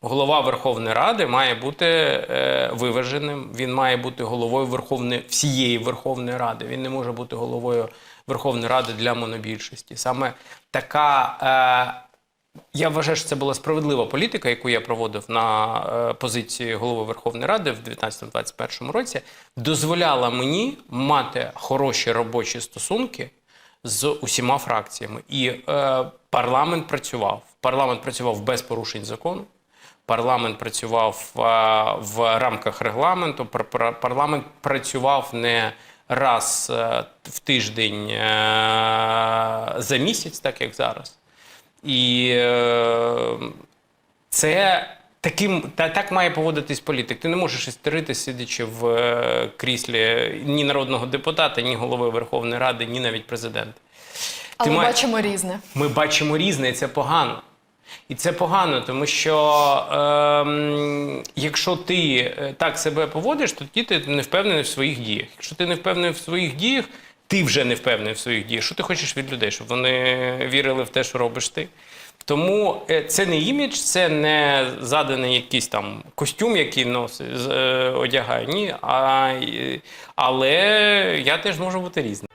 Голова Верховної Ради має бути е, виваженим. Він має бути головою Верховної всієї Верховної Ради. Він не може бути головою Верховної Ради для монобільшості. Саме така. Е, я вважаю, що це була справедлива політика, яку я проводив на е, позиції голови Верховної Ради в 2019-2021 році, дозволяла мені мати хороші робочі стосунки з усіма фракціями. І е, парламент працював. Парламент працював без порушень закону. Парламент працював в рамках регламенту. пар- пар- Парламент працював не раз е, в тиждень е, за місяць, так як зараз. І е, це таким та так має поводитись політик. Ти не можеш істерити, сидячи в кріслі ні народного депутата, ні голови Верховної Ради, ні навіть президента. Але має- бачимо різне. ми бачимо різне, і це погано. І це погано, тому що ем, якщо ти е, так себе поводиш, то ти не впевнений в своїх діях. Якщо ти не впевнений в своїх діях, ти вже не впевнений в своїх діях. Що ти хочеш від людей, щоб вони вірили в те, що робиш ти? Тому е, це не імідж, це не заданий якийсь там костюм, який носить, е, одягає. Ні, а, е, але я теж можу бути різним.